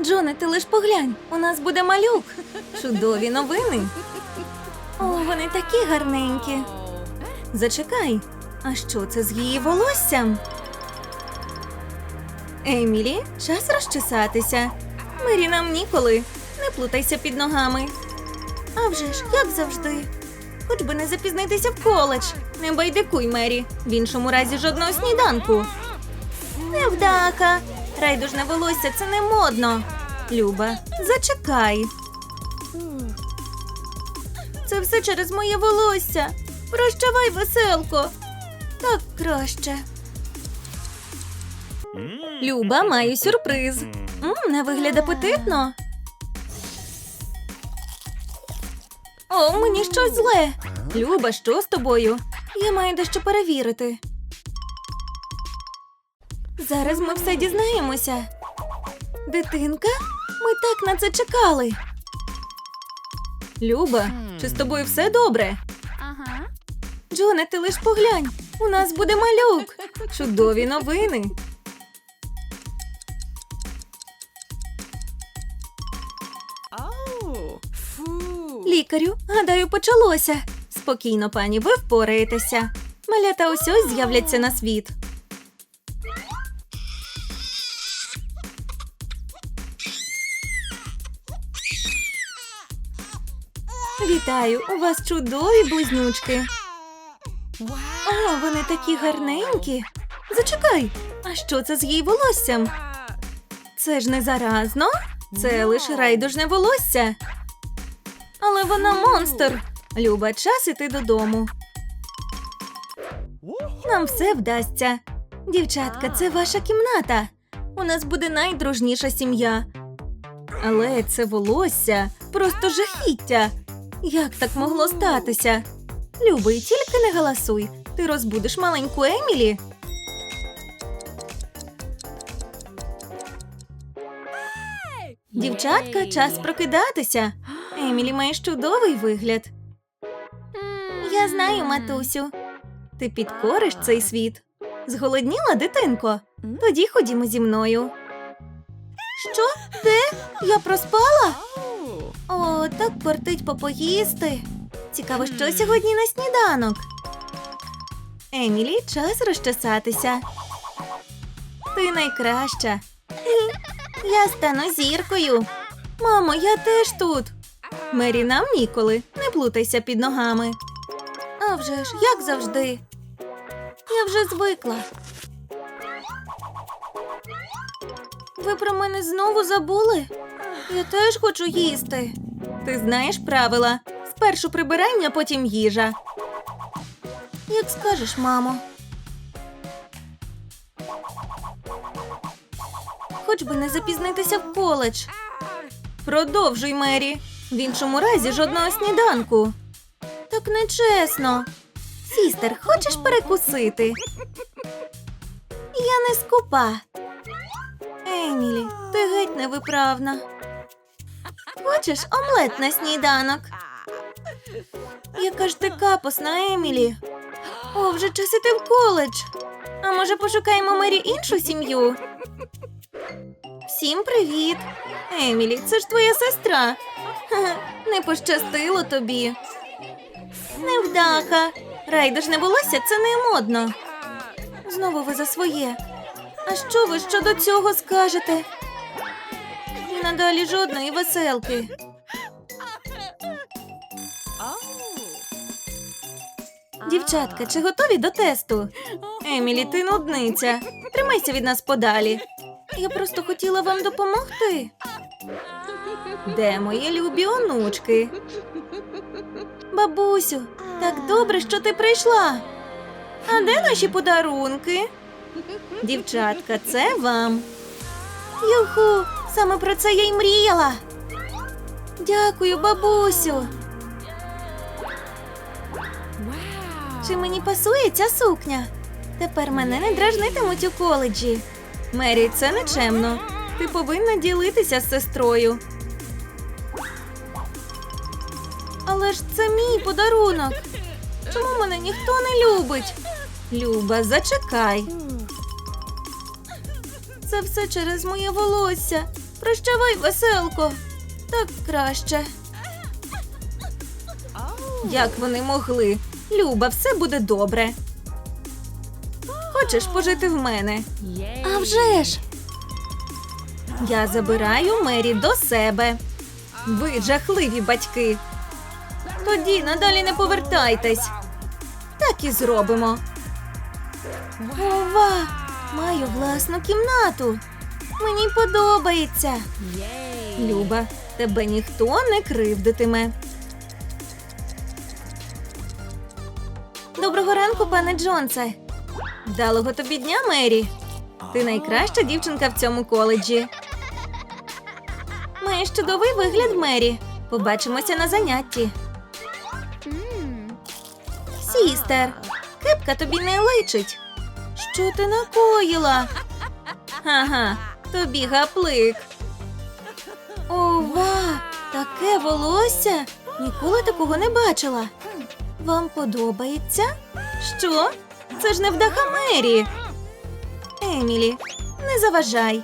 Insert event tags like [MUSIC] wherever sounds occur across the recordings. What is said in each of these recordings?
Джоне, ти лиш поглянь, у нас буде малюк. Чудові новини. О, вони такі гарненькі. Зачекай, а що це з її волоссям? Емілі, час розчесатися. Мері нам ніколи. Не плутайся під ногами. А вже ж, як завжди. Хоч би не запізнитися в коледж. Не байдикуй, Мері. В іншому разі жодного сніданку. Невдака. Райдужне волосся це не модно. Люба, зачекай. Це все через моє волосся. Прощавай, веселко. Так краще. Люба, маю сюрприз. М, на вигляд апетитно. О, мені щось зле. Люба, що з тобою? Я маю дещо перевірити. Зараз ми все дізнаємося. Дитинка, ми так на це чекали. Люба, чи з тобою все добре? Ага. Джоне, ти лиш поглянь. У нас буде малюк. Чудові новини. Лікарю, гадаю, почалося. Спокійно, пані, ви впораєтеся. Малята ось ось з'являться на світ. Вітаю, у вас чудові близнючки. О, вони такі гарненькі. Зачекай, а що це з її волоссям? Це ж не заразно, це лише райдужне волосся. Але вона монстр. Люба, час іти додому. Нам все вдасться. Дівчатка, це ваша кімната. У нас буде найдружніша сім'я. Але це волосся просто жахіття. Як так могло статися? Любий, тільки не галасуй. Ти розбудиш маленьку Емілі. Дівчатка, час прокидатися. Емілі маєш чудовий вигляд. Я знаю, матусю. Ти підкориш цей світ. Зголодніла, дитинко? Тоді ходімо зі мною. Що? Де? Я проспала? О, так кортить попоїсти. Цікаво, що сьогодні на сніданок. Емілі, час розчесатися. Ти найкраща. Я стану зіркою. Мамо, я теж тут. Мері, нам ніколи. Не плутайся під ногами. А вже ж, як завжди. Я вже звикла. Ви про мене знову забули? Я теж хочу їсти. Ти знаєш правила. Спершу прибирання, потім їжа. Як скажеш, мамо. Хоч би не запізнитися в коледж. Продовжуй, Мері. В іншому разі жодного сніданку. Так нечесно. Сістер, хочеш перекусити? Я не скупа. Емілі, ти геть невиправна. Хочеш омлет на сніданок? Яка ж ти капосна, Емілі? О, вже час іти в коледж. А може пошукаємо Мері іншу сім'ю? Всім привіт. Емілі, це ж твоя сестра. Ха-ха, Не пощастило тобі. Невдаха. Райдужне волосся це не модно. Знову ви за своє. А що ви щодо цього скажете? Надалі жодної веселки. Дівчатка, чи готові до тесту? Емілі, ти нудниця. Тримайся від нас подалі. Я просто хотіла вам допомогти. Де мої любі онучки? Бабусю, так добре, що ти прийшла. А де наші подарунки? Дівчатка, це вам. Юху, саме про це я й мріяла. Дякую, бабусю. Чи мені пасує ця сукня? Тепер мене не дражнитимуть у коледжі. Мері, це нечемно. Ти повинна ділитися з сестрою. Але ж це мій подарунок. Чому мене ніхто не любить? Люба, зачекай. Це все через моє волосся. Прощавай, веселко. Так краще. Як вони могли? Люба, все буде добре. Хочеш пожити в мене? А вже ж! Я забираю Мері до себе. Ви жахливі батьки. Тоді надалі не повертайтесь. Так і зробимо. Ова! Маю власну кімнату. Мені подобається. Люба, тебе ніхто не кривдитиме. Доброго ранку, пане Джонсе. Вдалого тобі дня, Мері. Ти найкраща дівчинка в цьому коледжі. Маєш чудовий вигляд, Мері. Побачимося на занятті. Сістер, кепка тобі не личить. Що ти накоїла? Ага, тобі гаплик. Ова, таке волосся. Ніколи такого не бачила. Вам подобається? Що? Це ж не вдаха Мері. Емілі, не заважай.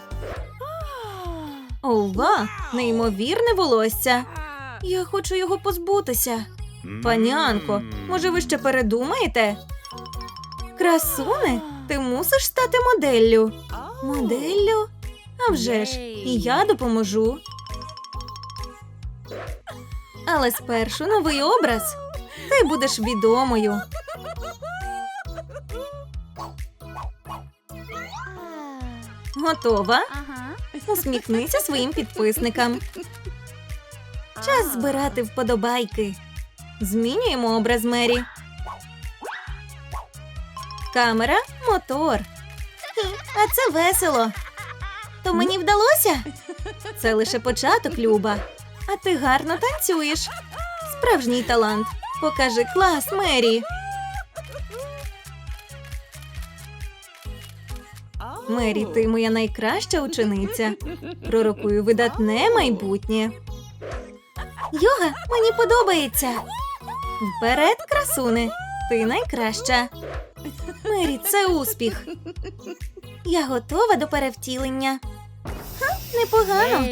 Ова, неймовірне волосся. Я хочу його позбутися. Панянко, може ви ще передумаєте? Красуне, ти мусиш стати моделлю. Моделлю? А вже ж, і я допоможу. Але спершу новий образ. Ти будеш відомою. Готова? Усміхнися своїм підписникам. Час збирати вподобайки. Змінюємо образ Мері. Камера, мотор. А це весело. То мені вдалося? Це лише початок, Люба. А ти гарно танцюєш. Справжній талант. Покажи клас, Мері. Мері, ти моя найкраща учениця. Пророкую видатне майбутнє. Йога мені подобається. Вперед, красуне, ти найкраща. Мері, це успіх. Я готова до перевтілення. Непогано.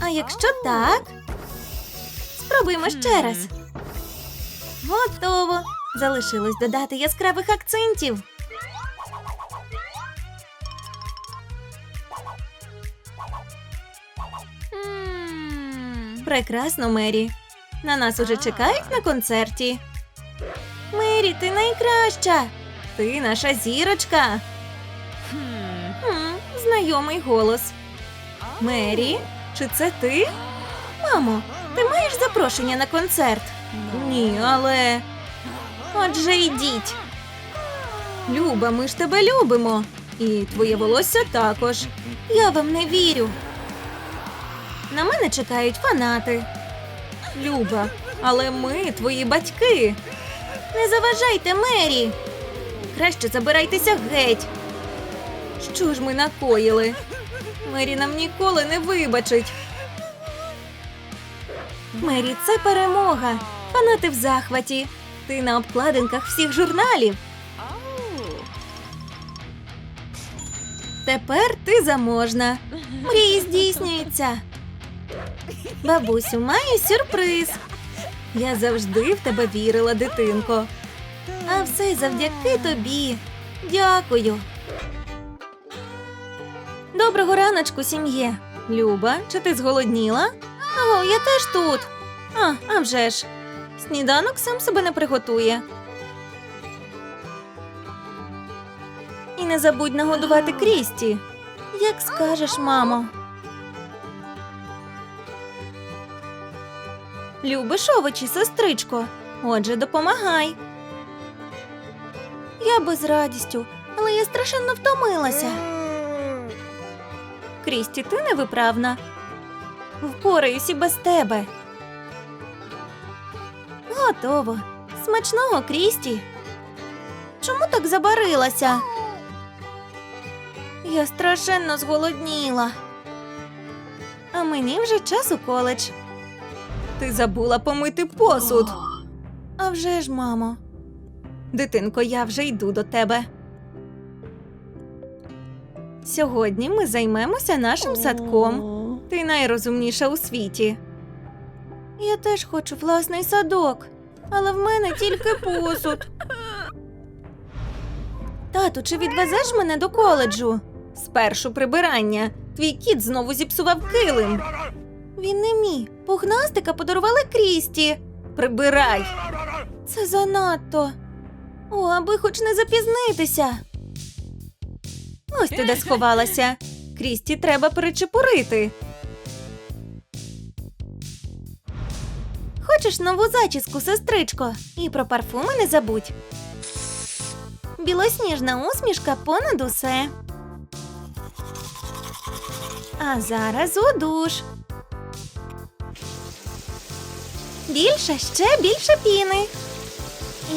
А якщо так, спробуємо ще раз. Готово. Залишилось додати яскравих акцентів. Прекрасно, Мері. На нас уже чекають на концерті. Мері, ти найкраща. Ти наша зірочка. Знайомий голос. Мері, чи це ти? Мамо, ти маєш запрошення на концерт? Ні, але. Отже, йдіть. Люба, ми ж тебе любимо. І твоє волосся також. Я вам не вірю. На мене чекають фанати. Люба, але ми твої батьки. Не заважайте Мері. Краще забирайтеся геть. Що ж ми накоїли? Мері нам ніколи не вибачить. Мері, це перемога. Фанати в захваті. Ти на обкладинках всіх журналів. Тепер ти заможна. Мрії здійснюються. Бабусю, маю сюрприз. Я завжди в тебе вірила, дитинко. А все завдяки тобі. Дякую. Доброго раночку, сім'є. Люба, чи ти зголодніла? Ого, я теж тут. А, а вже ж. Сніданок сам себе не приготує. І не забудь нагодувати Крісті. Як скажеш, мамо. Любиш овочі, сестричко. Отже, допомагай. Я би з радістю, але я страшенно втомилася. Крісті, ти невиправна. Впораюсь і без тебе. Готово. Смачного, Крісті. Чому так забарилася? Я страшенно зголодніла. А мені вже час у коледж. Ти забула помити посуд. А вже ж, мамо. Дитинко, я вже йду до тебе. Сьогодні ми займемося нашим садком. Ти найрозумніша у світі. Я теж хочу власний садок, але в мене тільки посуд. Тату, чи відвезеш мене до коледжу? Спершу прибирання. Твій кіт знову зіпсував килим. Він не мій. Пухнастика подарували Крісті. Прибирай. Це занадто. О, аби хоч не запізнитися. Ось ти де сховалася. Крісті треба перечепурити. Хочеш нову зачіску, сестричко? І про парфуми не забудь. Білосніжна усмішка понад усе. А зараз у душ. Більше, ще більше піни.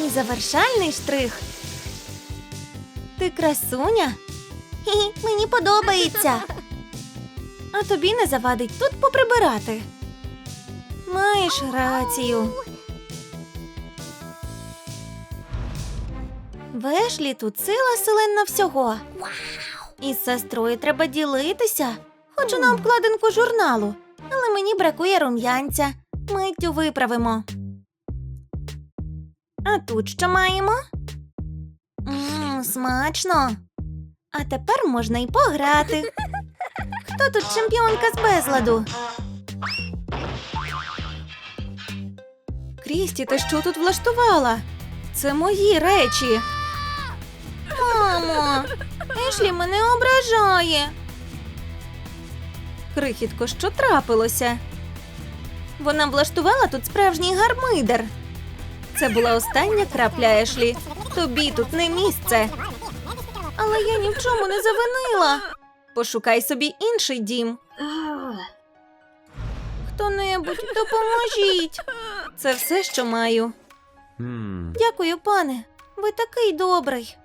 І завершальний штрих. Ти красуня? [LAUGHS] Мені подобається. А тобі не завадить тут поприбирати. Маєш рацію. Вешлі тут сила селена всього. Із сестрою треба ділитися. Хочу на обкладинку журналу, але мені бракує рум'янця. Миттю виправимо. А тут що маємо? Мм, смачно. А тепер можна й пограти. Хто тут чемпіонка з безладу? Крісті, ти що тут влаштувала? Це мої речі. Мамо, Ешлі мене ображає. Крихітко, що трапилося? Вона влаштувала тут справжній гармидер. Це була остання крапля Ешлі. Тобі тут не місце. Але я ні в чому не завинила. Пошукай собі інший дім. Хто-небудь, допоможіть. Це все, що маю. Дякую, пане. Ви такий добрий.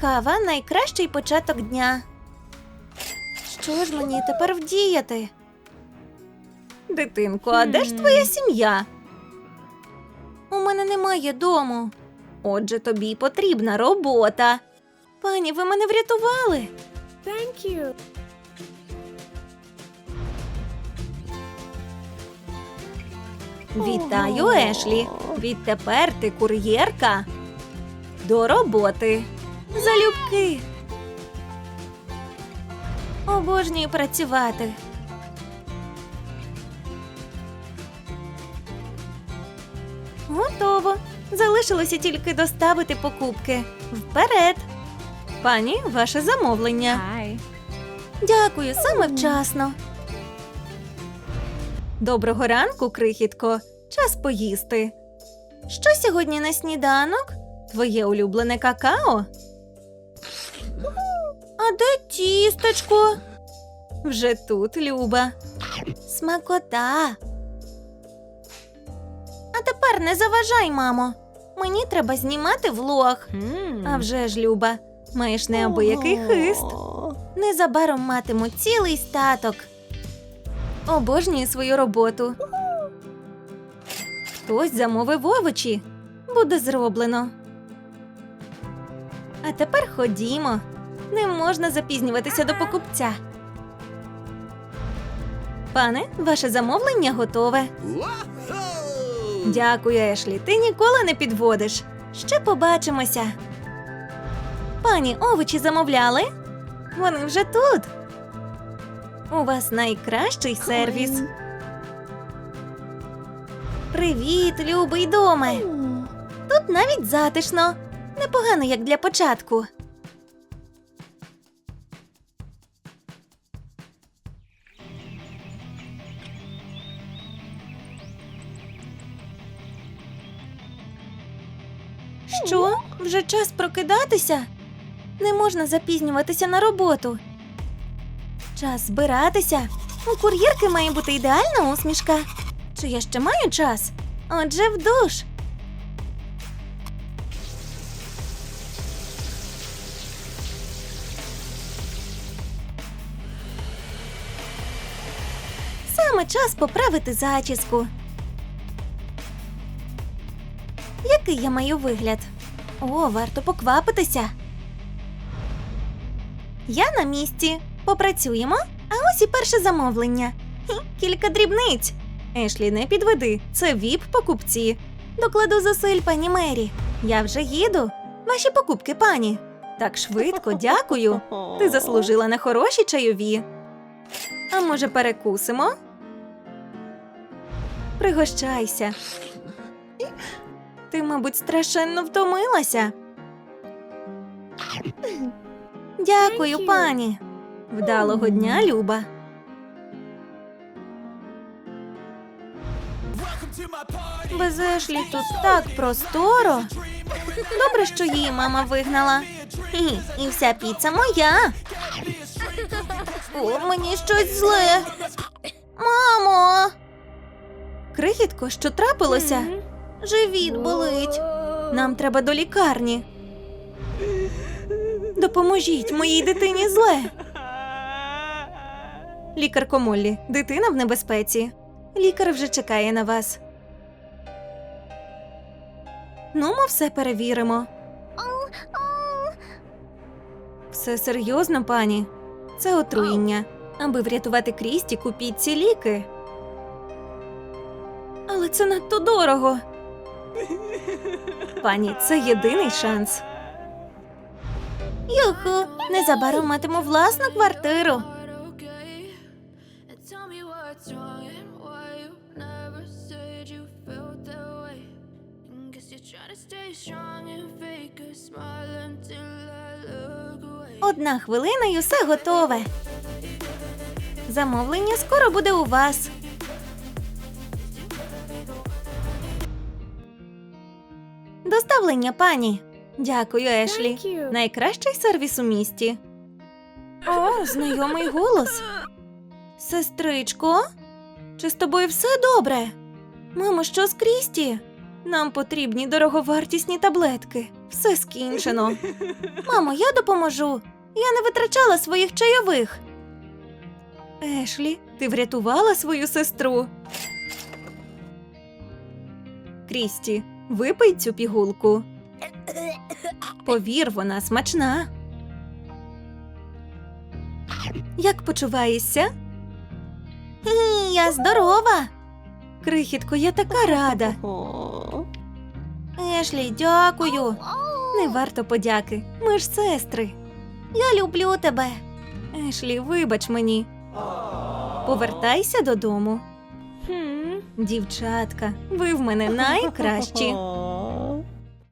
Кава найкращий початок дня. Що ж мені тепер вдіяти? Дитинко, а де ж твоя сім'я? У мене немає дому. Отже, тобі потрібна робота. Пані, ви мене врятували. Thank you. Вітаю, Ешлі. Відтепер ти кур'єрка. До роботи. Залюбки. Обожнюю працювати. Готово. Залишилося тільки доставити покупки. Вперед. Пані, ваше замовлення. Hi. Дякую, саме вчасно. Доброго ранку, крихітко. Час поїсти. Що сьогодні на сніданок? Твоє улюблене какао? А де тістечко? Вже тут, Люба. Смакота. А тепер не заважай, мамо. Мені треба знімати влог. А вже ж, Люба, маєш неабиякий хист. Незабаром матиму цілий статок. Обожнюю свою роботу. Хтось замовив овочі. Буде зроблено. А тепер ходімо. Не можна запізнюватися до покупця. Пане, ваше замовлення готове. Дякую, Ешлі. Ти ніколи не підводиш. Ще побачимося. Пані, овочі замовляли? Вони вже тут. У вас найкращий сервіс. Привіт, любий доме. Тут навіть затишно. Непогано, як для початку. Вже час прокидатися? Не можна запізнюватися на роботу. Час збиратися. У кур'єрки має бути ідеальна усмішка. Чи я ще маю час? Отже, в душ. Саме час поправити зачіску. Який я маю вигляд? О, варто поквапитися. Я на місці. Попрацюємо. А ось і перше замовлення. Хі, кілька дрібниць. Ешлі, не підведи. Це віп покупці. Докладу зусиль, пані Мері. Я вже їду. Ваші покупки, пані. Так швидко, [LAUGHS] дякую. Ти заслужила на хороші чайові. А може, перекусимо? Пригощайся. Ти, мабуть, страшенно втомилася. Дякую, пані. Вдалого дня, Люба. Без Ешлі тут так просторо. Добре, що її мама вигнала. І, і вся піца моя. О, мені щось зле. Мамо. Крихітко, що трапилося? Живіт болить. Нам треба до лікарні. Допоможіть моїй дитині зле. Лікарко Моллі, дитина в небезпеці. Лікар вже чекає на вас. Ну, ми все перевіримо. Все серйозно, пані. Це отруєння. Аби врятувати Крісті, купіть ці ліки. Але це надто дорого. Пані, це єдиний шанс. Юху, незабаром матиму власну квартиру. Одна хвилина і усе готове. Замовлення скоро буде у вас. Доставлення, пані. Дякую, Ешлі. Найкращий сервіс у місті. О, знайомий голос. Сестричко, чи з тобою все добре? Мамо, що з Крісті? Нам потрібні дороговартісні таблетки. Все скінчено. Мамо, я допоможу. Я не витрачала своїх чайових. Ешлі, ти врятувала свою сестру. Крісті, випий цю пігулку. [COUGHS] Повір, вона смачна. Як почуваєшся? Я здорова. Крихітко, я така рада. Ешлі, дякую. Не варто подяки. Ми ж сестри. Я люблю тебе. Ешлі, вибач мені. Повертайся додому. Дівчатка, ви в мене найкращі. [LAUGHS]